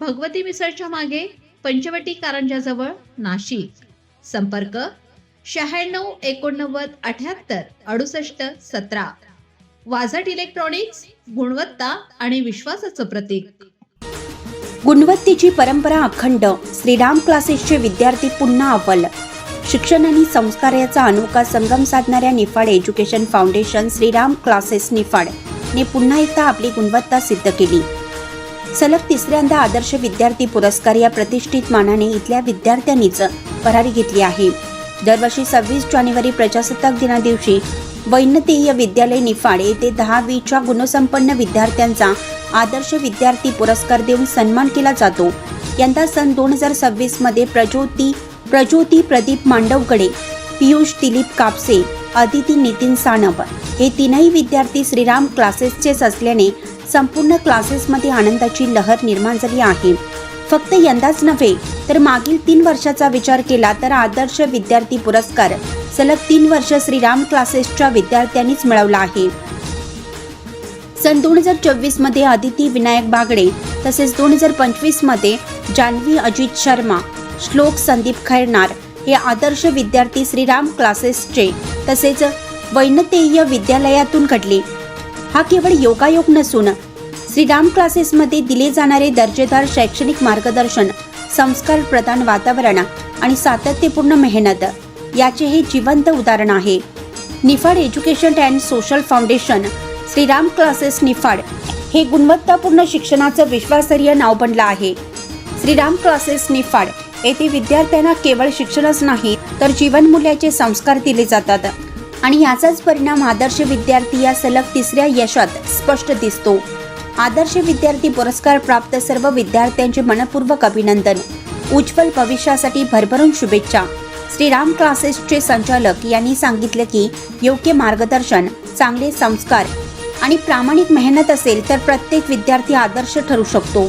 भगवती मिसळच्या मागे पंचवटी कारंजाजवळ नाशिक. संपर्क शहाण्णव एकोणनव्वद अठ्याहत्तर अडुसष्ट सतरा. वाझट इलेक्ट्रॉनिक्स गुणवत्ता आणि विश्वासाचं प्रतीक. गुणवत्तेची परंपरा अखंड श्रीराम क्लासेसचे विद्यार्थी पुन्हा अव्वल. शिक्षण आणि संस्कार याचा अनोखा संगम साधणाऱ्या Niphad education foundation Shriram classes Niphad ने पुन्हा एकदा आपली गुणवत्ता सिद्ध केली. सलग तिसऱ्यांदा आदर्श विद्यार्थी पुरस्कार या प्रतिष्ठित मानाने इथल्या विद्यार्थ्यांनीच भरारी घेतली आहे. दरवर्षी सव्वीस जानेवारी प्रजासत्ताक दिना दिवशी वैनतेय विद्यालय निफाड येथे दहावीच्या गुणसंपन्न विद्यार्थ्यांचा आदर्श विद्यार्थी पुरस्कार देऊन सन्मान केला जातो. यंदा सन दोन हजार सव्वीसमध्ये प्रज्योती प्रज्योती प्रदीप मांडवकडे पियुष दिलीप कापसे अदिती नितीन सानप हे तीनही विद्यार्थी श्रीराम क्लासेसचेच असल्याने संपूर्ण क्लासेसमध्ये आनंदाची लहर निर्माण झाली आहे. फक्त यंदाच नव्हे तर मागील तीन वर्षाचा विचार केला तर आदर्श विद्यार्थी पुरस्कार सलग तीन वर्ष श्रीराम क्लासेसच्या विद्यार्थ्यांनीच मिळवला आहे. सन दोन हजार चोवीसमध्ये आदिती विनायक बागडे तसेच दोन हजार पंचवीसमध्ये जान्हवी अजित शर्मा श्लोक संदीप खैरनार हे आदर्श विद्यार्थी श्रीराम क्लासेसचे तसेच वैनतेय विद्यालयातून घडले. हा केवळ योगायोग नसून श्रीराम क्लासेसमध्ये दिले जाणारे दर्जेदार शैक्षणिक मार्गदर्शन संस्कार प्रदान वातावरण आणि सातत्यपूर्ण मेहनत याचे हे जिवंत उदाहरण आहे. Niphad education and social foundation Shriram classes Niphad हे गुणवत्तापूर्ण शिक्षणाचं विश्वासार्ह नाव बनलं आहे. श्रीराम क्लासेस निफाड येथे विद्यार्थ्यांना केवळ शिक्षणच नाही तर जीवनमूल्याचे संस्कार दिले जातात. आणि याचाच परिणाम आदर्श विद्यार्थी या सलग तिसऱ्या यशात स्पष्ट दिसतो. आदर्श विद्यार्थी पुरस्कार प्राप्त सर्व विद्यार्थ्यांचे मनपूर्वक अभिनंदन. उज्ज्वल भविष्यासाठी भरभरून शुभेच्छा. श्रीराम क्लासेसचे संचालक यांनी सांगितले की योग्य मार्गदर्शन चांगले संस्कार आणि प्रामाणिक मेहनत असेल तर प्रत्येक विद्यार्थी आदर्श ठरू शकतो.